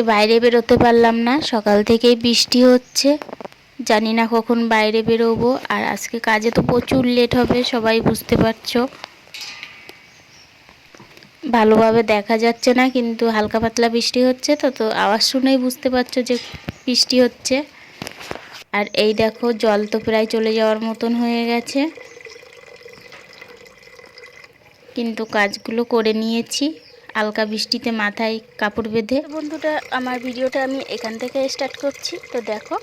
আজকে বাইরে বেরোতে পারলাম না। সকাল থেকেই বৃষ্টি হচ্ছে। জানি না কখন বাইরে বেরোবো। আর আজকে কাজে তো প্রচুর লেট হবে, সবাই বুঝতে পারছ। ভালোভাবে দেখা যাচ্ছে না, কিন্তু হালকা পাতলা বৃষ্টি হচ্ছে তো তো আওয়াজ শুনেই বুঝতে পারছ যে বৃষ্টি হচ্ছে। আর এই দেখো, জল তো প্রায় চলে যাওয়ার মতন হয়ে গেছে। কিন্তু কাজগুলো করে নিয়েছি। হালকা বৃষ্টিতে মাথায় কাপড় বেঁধে। বন্ধুটা আমার ভিডিওটা আমি এখান থেকে স্টার্ট করছি। তো দেখো,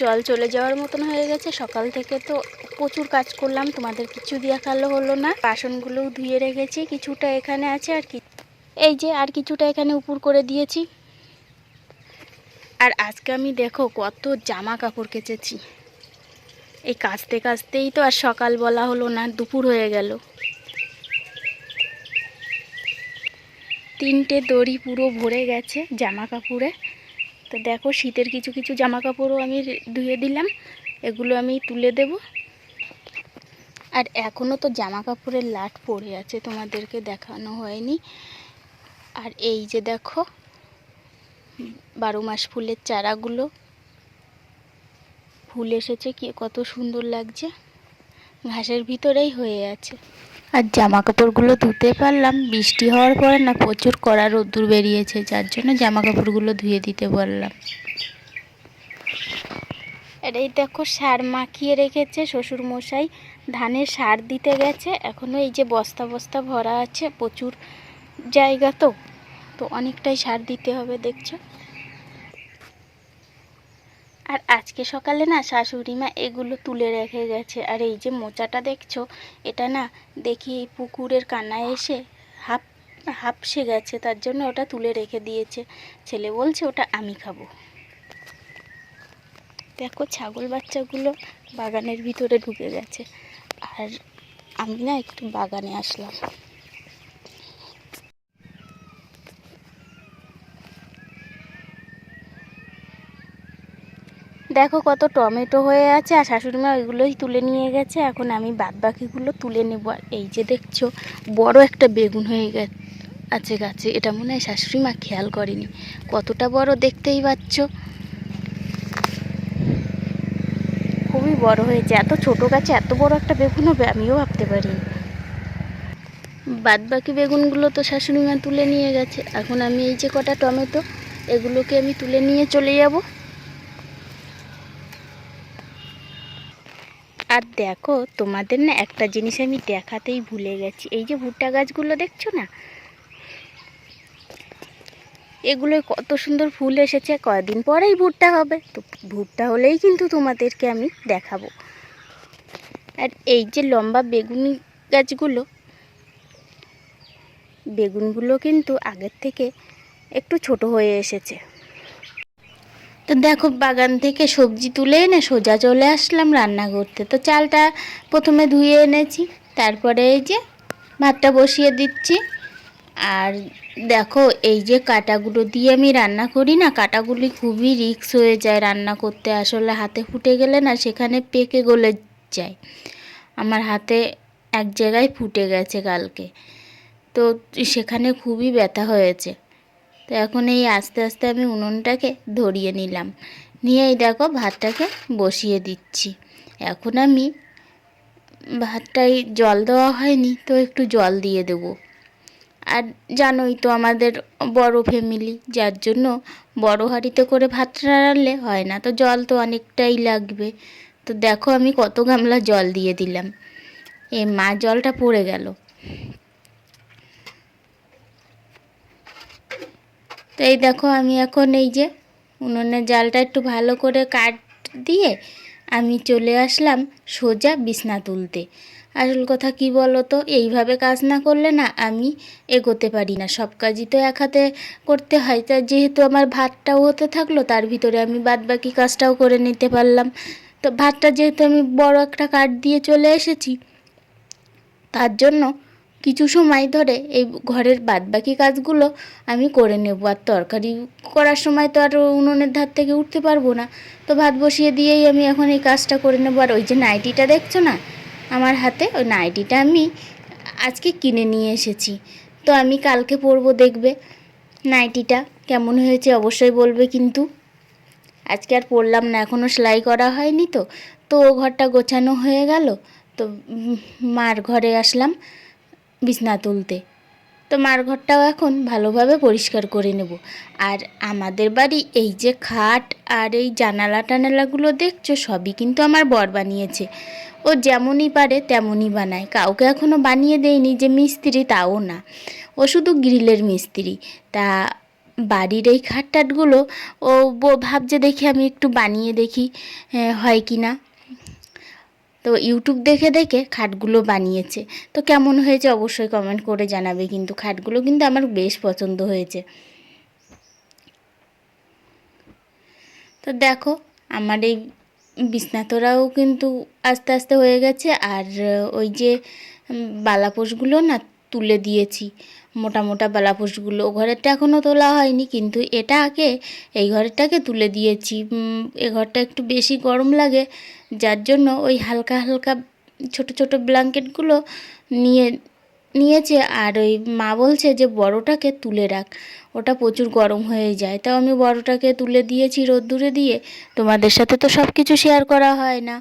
জল চলে যাওয়ার মতন হয়ে গেছে। সকাল থেকে তো প্রচুর কাজ করলাম, তোমাদের কিছু দেখাল হলো না। বাসনগুলোও ধুয়ে রেখেছি, কিছুটা এখানে আছে আর কি। এই যে, আর কিছুটা এখানে উপর করে দিয়েছি। আর আজকে আমি দেখো, কত জামা কাপড় কেচেছি। এই কাচতে কাচতেই তো আর সকাল বলা হলো না, দুপুর হয়ে গেল। তিনটে দড়ি পুরো ভরে গেছে জামা কাপড়ে তো দেখো শীতের কিছু কিছু জামা কাপড়ও আমি ধুয়ে দিলাম, এগুলো আমি তুলে দেব। আর এখনও তো জামা কাপড়ের লাট পড়ে আছে, তোমাদেরকে দেখানো হয়নি। আর এই যে দেখো, বারো মাস ফুলের চারাগুলো। ফুল এসেছে, কি কত সুন্দর লাগছে। ঘাসের ভিতরেই হয়ে আছে। আর জামা কাপড়গুলো ধুতে পারলাম। বৃষ্টি হওয়ার পরে না প্রচুর কড়া রোদ্দুর বেরিয়েছে, যার জন্য জামা কাপড়গুলো ধুয়ে দিতে বললাম আর এই দেখো, সার মাখিয়ে রেখেছে শ্বশুর মশাই ধানের সার দিতে গেছে এখনও এই যে বস্তা বস্তা ভরা আছে, প্রচুর জায়গা তো। তো অনেকটাই সার দিতে হবে, দেখছ? আর আজকে সকালে না শাশুড়ি মা এগুলো তুলে রেখে গেছে। আর এই যে মোচাটা দেখছ, এটা না দেখি এই পুকুরের কানায় এসে হাফ হাফসে গেছে, তার জন্য ওটা তুলে রেখে দিয়েছে। ছেলে বলছে, ওটা আমি খাব। দেখো ছাগল বাচ্চাগুলো বাগানের ভিতরে ঢুকে গেছে। আর আমি না একটু বাগানে আসলাম। দেখো কত টমেটো হয়ে আছে আর শাশুড়ি মা ওইগুলোই তুলে নিয়ে গেছে। এখন আমি বাদ বাকিগুলো তুলে নেব। আর এই যে দেখছ, বড় একটা বেগুন হয়ে গেছে, আছে গাছে। এটা মনে হয় শাশুড়ি মা খেয়াল করেনি। কতটা বড় দেখতেই পাচ্ছ। খুবই বড় হয়েছে। এত ছোট গাছে এত বড় একটা বেগুন হবে, আমিও ভাবতে পারিনি বাদ বাকি বেগুনগুলো তো শাশুড়ি মা তুলে নিয়ে গেছে। এখন আমি এই যে কটা টমেটো, এগুলোকে আমি তুলে নিয়ে চলে যাব। আর দেখো, তোমাদের না একটা জিনিস আমি দেখাতেই ভুলে গেছি। এই যে ভুট্টা গাছগুলো দেখছ না? এগুলোয় কত সুন্দর ফুল এসেছে, কয়দিন পরেই ভুট্টা হবে। তো ভুট্টা হলেই কিন্তু তোমাদেরকে আমি দেখাবো। আর এই যে লম্বা বেগুনি গাছগুলো, বেগুনগুলো কিন্তু আগের থেকে একটু ছোট হয়ে এসেছে। তো দেখো, বাগান থেকে সবজি তুলে এনে সোজা চলে আসলাম রান্না করতে। তো চালটা প্রথমে ধুয়ে এনেছি, তারপরে এই যে ভাতটা বসিয়ে দিচ্ছি। আর দেখো, এই যে কাটাগুলো দিয়ে আমি রান্না করি না, কাটাগুলি খুবই রিক্স হয়ে যায় রান্না করতে। আসলে হাতে ফুটে গেলে না, সেখানে পেকে গলে যায়। আমার হাতে এক জায়গায় ফুটে গেছে কালকে। তো সেখানে খুবই ব্যথা হয়েছে। তো এখন এই আস্তে আস্তে আমি উনুনটাকে ধরিয়ে নিলাম। নিয়েই দেখো ভাতটাকে বসিয়ে দিচ্ছি। এখন আমি ভাতটাই জল দেওয়া হয়নি তো একটু জল দিয়ে দেব। আর জানোই তো আমাদের বড় ফ্যামিলি, যার জন্য বড় হাঁড়িতে করে ভাত রান্নালে হয় না, তো জল তো অনেকটাই লাগবে। তো দেখো আমি কত গামলা জল দিয়ে দিলাম। এ মা জলটা পড়ে গেল। তো এই দেখো আমি এখন এই যে উনুনের জালটা একটু ভালো করে কাট দিয়ে আমি চলে আসলাম সোজা বিছনা তুলতে। আসল কথা কি বলো তো এইভাবে কাজ না করলে না আমি এগোতে পারি না। সব কাজই তো এক হাতে করতে হয়। তা যেহেতু আমার ভাতটাও হতে থাকল, তার ভিতরে আমি বাদ বাকি কাজটাও করে নিতে পারলাম। তো ভাতটা যেহেতু আমি বড় একটা কাঠ দিয়ে চলে এসেছি, তার জন্য কিছু সময় ধরে এই ঘরের বাদবাকি কাজগুলো আমি করে নেব। আর তরকারি করার সময় তো আর উনুনের ধার থেকে উঠতে পারব না। তো ভাত বসিয়ে দিয়েই আমি এখন এই কাজটা করে নেব। আর ওই যে নাইটিটা দেখছ না? আমার হাতে ওই নাইটিটা আমি আজকে কিনে নিয়ে এসেছি। তো আমি কালকে পরবো দেখবে নাইটিটা কেমন হয়েছে অবশ্যই বলবে কিন্তু। আজকে আর পড়লাম না এখনও সেলাই করা হয়নি তো। তো ও ঘরটা গোছানো হয়ে গেল। তো মার ঘরে আসলাম। বিছনা তুলতে। তো মার ঘরটাও এখন ভালোভাবে পরিষ্কার করে নেব। আর আমাদের বাড়ি এই যে খাট আর এই জানালা টানালাগুলো দেখছ, সবই কিন্তু আমার বর বানিয়েছে। ও যেমনই পারে তেমনই বানায়। কাউকে এখনও বানিয়ে দেয়নি যে মিস্ত্রি, তাও না। ও শুধু গ্রিলের মিস্ত্রি। তা বাড়ির এই খাট টাটগুলো ও ভাবছে দেখি আমি একটু বানিয়ে দেখি হয় কি না তো ইউটিউব দেখে দেখে খাটগুলো বানিয়েছে। তো কেমন হয়েছে অবশ্যই কমেন্ট করে জানাবে কিন্তু খাটগুলো কিন্তু আমার বেশ পছন্দ হয়েছে। তো দেখো, আমার এই বিছনাতোরাও কিন্তু আস্তে আস্তে হয়ে গেছে আর ওই যে বালাপোষগুলো না তুলে দিয়েছি। মোটা মোটা বালাপোষগুলো ঘরেরটা এখনও তোলা হয়নি, কিন্তু এটা আগে এই ঘরেরটাকে তুলে দিয়েছি। এ ঘরটা একটু বেশি গরম লাগে, যার জন্য ওই হালকা হালকা ছোট ছোট ব্ল্যাঙ্কেটগুলো নিয়ে নিয়েছে আর ওই মা বলছে যে বড়টাকে তুলে রাখ। ওটা প্রচুর গরম হয়ে যায়। তাও আমি বড়টাকে তুলে দিয়েছি রোদ্দুরে দিয়ে। তোমাদের সাথে তো সব কিছু শেয়ার করা হয় না।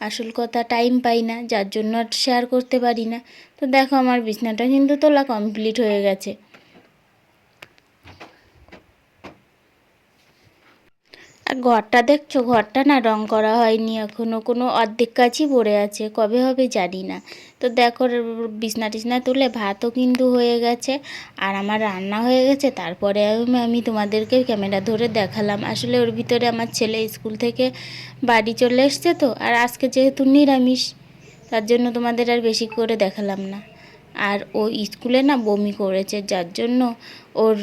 আসল কথা টাইম পাই না, যার জন্য শেয়ার করতে পারি না। তো দেখো আমার বিছনাটা কিন্তু তোলা কমপ্লিট হয়ে গেছে। আর ঘরটা দেখছ? ঘরটা না রং করা হয়নি এখনও কোনো অর্ধেক কাজই পড়ে আছে, কবে হবে জানি না। তো দেখো, বিছনা টিছনা তুলে ভাতও কিন্তু হয়ে গেছে আর আমার রান্না হয়ে গেছে। তারপরে আমি তোমাদেরকে ক্যামেরা ধরে দেখালাম। আসলে ওর ভিতরে আমার ছেলে স্কুল থেকে বাড়ি চলে এসছে তো, আর আজকে যেহেতু নিরামিষ, তার জন্য তোমাদের আর বেশি করে দেখালাম না। আর ও স্কুলে না বমি করেছে, যার জন্য ওর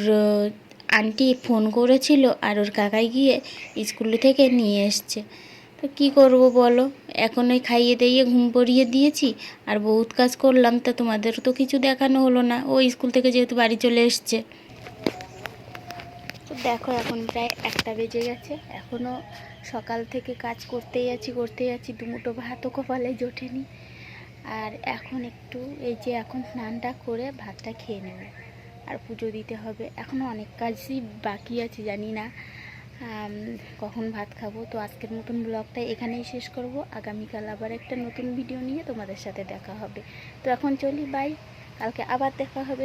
আন্টি ফোন করেছিল আর ওর কাকাই গিয়ে স্কুল থেকে নিয়ে এসছে। তো কী করব বলো? এখন ওই খাইয়ে দিয়ে ঘুম পড়িয়ে দিয়েছি আর বহুত কাজ করলাম, তা তোমাদের তো কিছু দেখানো হলো না। ও স্কুল থেকে যেহেতু বাড়ি চলে এসছে। তো দেখো এখন প্রায় একটা বেজে গেছে। এখনও সকাল থেকে কাজ করতেই আছি করতেই আছি। দুমুটো ভাতও কপালে জোটেনি। আর এখন একটু এই যে এখন স্নানটা করে ভাতটা খেয়ে নেব। আর পুজো দিতে হবে। এখনও অনেক কাজই বাকি আছে, জানি না কখন ভাত খাব। তো আজকের নতুন ব্লগটা এখানেই শেষ করব। আগামীকাল আবার একটা নতুন ভিডিও নিয়ে তোমাদের সাথে দেখা হবে। তো এখন চলি বাই কালকে আবার দেখা হবে।